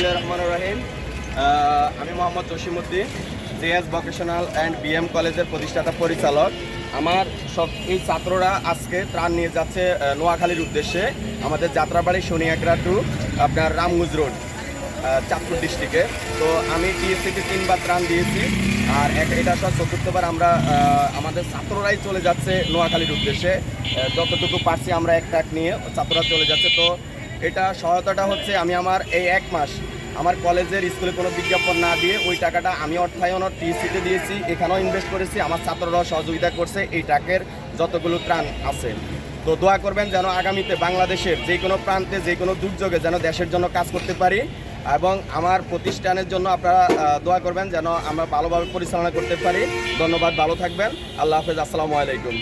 বিসমুল্লাহ রহমান রহিম। আমি Mohammad Jasimuddin JS vocational and BM কলেজের প্রতিষ্ঠাতা পরিচালক। আমার সব এই ছাত্ররা আজকে ত্রাণ নিয়ে যাচ্ছে নোয়াখালীর উদ্দেশ্যে। আমাদের যাত্রাবাড়ি শনিয়াকড়া টু আপনার রামগুজ রোড চাঁদপুর ডিস্ট্রিক্টে। তো আমি টিএসসিতে তিনবার ত্রাণ দিয়েছি, আর এক- এটা সব চতুর্থবার আমরা আমাদের ছাত্ররাই চলে যাচ্ছে নোয়াখালীর উদ্দেশ্যে। যতটুকু পারছি আমরা এক ট্রাক নিয়ে ছাত্ররা চলে যাচ্ছে। তো এটা সহায়তাটা হচ্ছে আমি আমার এই এক মাস আমার কলেজের স্কুলে কোনো বিজ্ঞাপন না দিয়ে ওই টাকাটা আমি অর্থায়ন টিএসসিতে দিয়েছি, এখানেও ইনভেস্ট করেছি, আমার ছাত্ররাও সহযোগিতা করছে এই টাকের যতগুলো ত্রাণ আছে। তো দোয়া করবেন যেন আগামীতে বাংলাদেশের যে কোনো প্রান্তে, যে কোনো দুর্যোগে যেন দেশের জন্য কাজ করতে পারি এবং আমার প্রতিষ্ঠানের জন্য আপনারা দোয়া করবেন যেন আমরা ভালোভাবে পরিচালনা করতে পারি। ধন্যবাদ, ভালো থাকবেন। আল্লাহ হাফেজ, আসসালামু আলাইকুম।